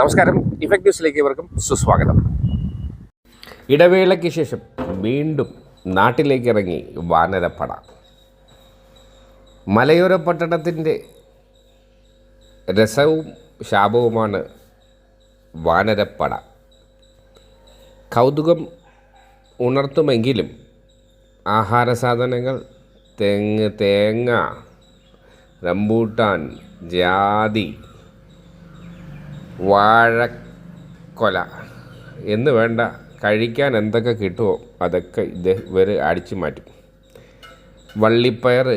നമസ്കാരം. ഇഫക്ട് ന്യൂസിലേക്ക് ഇവർക്കും സുസ്വാഗതം. ഇടവേളയ്ക്ക് ശേഷം വീണ്ടും നാട്ടിലേക്ക് ഇറങ്ങി വാനരപ്പട. മലയോര പട്ടണത്തിന്റെ രസവും ശാപവുമാണ് വാനരപ്പട. കൗതുകം ഉണർത്തുമെങ്കിലും ആഹാര സാധനങ്ങൾ തെങ്ങ് തേങ്ങ റംബൂട്ടാൻ ജാതി വാഴക്കൊല. എന്ന് വേണ്ട കഴിക്കാൻ എന്തൊക്കെ കിട്ടുമോ അതൊക്കെ ഇദ്ദേഹം ഇവർ അടിച്ചു മാറ്റും. വള്ളിപ്പയർ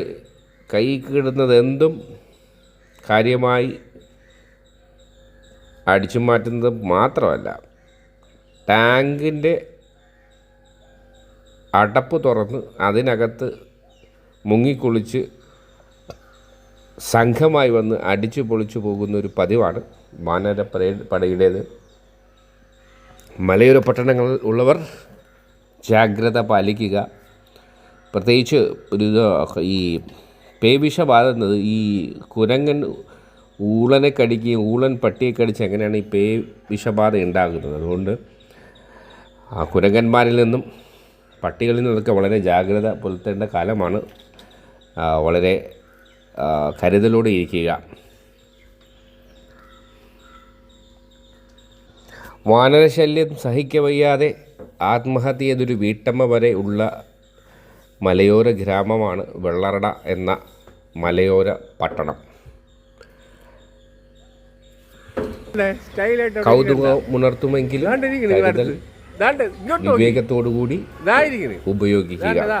കൈ കിടുന്നത് എന്തും കാര്യമായി അടിച്ചു മാറ്റുന്നത് മാത്രമല്ല ടാങ്കിന്റെ അടപ്പ് തുറന്ന് അതിനകത്ത് മുങ്ങിക്കുളിച്ച് സംഘമായി വന്ന് അടിച്ചു പൊളിച്ചു പോകുന്ന ഒരു പതിവാണ് വാനര പടയുടേത്. മലയോര പട്ടണങ്ങളിൽ ഉള്ളവർ ജാഗ്രത പാലിക്കുക. പ്രത്യേകിച്ച് ഒരു ഈ പേവിഷ ബാധുന്നത് ഈ കുരങ്ങൻ ഊളനെ കടിക്കുകയും ഊളൻ പട്ടിയെ കടിച്ച് എങ്ങനെയാണ് ഈ പേ വിഷബാധ ഉണ്ടാകുന്നത്? അതുകൊണ്ട് ആ കുരങ്ങന്മാരിൽ നിന്നും പട്ടികളിൽ നിന്നൊക്കെ വളരെ ജാഗ്രത പുലർത്തേണ്ട കാലമാണ്. വളരെ കരുതലോടെ ഇരിക്കുക. വാനരശല്യം സഹിക്കവയ്യാതെ ആത്മഹത്യ ചെയ്തൊരു വീട്ടമ്മ വരെ ഉള്ള മലയോര ഗ്രാമമാണ് വെള്ളറട എന്ന മലയോര പട്ടണം. കൗതുകമുണർത്തുമെങ്കിലും കരുതൽ വിവേകത്തോടുകൂടി ഉപയോഗിക്കുക.